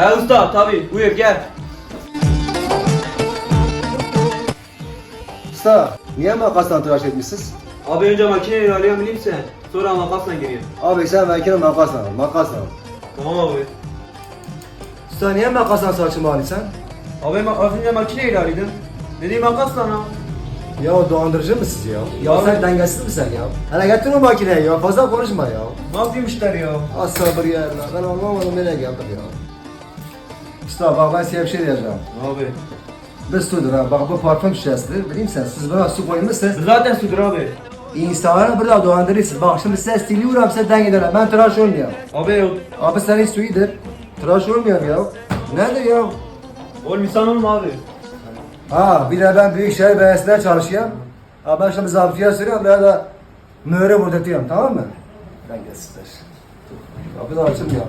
He usta tabi buyur gel. Usta niye makasla tıraş etmişsiniz? Abi önce makineyi arayabilir misin? Sonra makasla giriyor. Abi sen makine makasla al, makasla al. Tamam abi. Usta niye makasla saçımı alıyorsun? Abi ma- az önce makineyi arıyordum. Dedi makasla ha. Ya dolandırıcı mısınız ya? Ya Abi- sen dengesiz misin ya? Hele getir o makineyi ya fazla konuşma ya. Ne yapayım işler ya? Az sabır ya. Ben anlamadım nereye geldik ya. Usta bak ben size bir şey diyeceğim. Abi. Bir sudur ha. Bak bu parfüm şişesidir. Bileyim sen siz buna su koymuşsunuz. Zaten sudur abi. İnsanları burada dolandırırsınız. Bak şimdi size stiliyorum size denk ederim. Ben tıraş olmuyorum. Abi Abi senin suyudur. Tıraş olmuyorum ya. Nedir ya? oğlum insan olma abi. Ha bir de ben Büyükşehir Belediyesi'nde çalışıyorum. Ha ben şimdi zabıtaya sürüyorum. Böyle de mühürü vurdurtuyorum tamam mı? Ben geçsinler. Kapı da açılmıyor.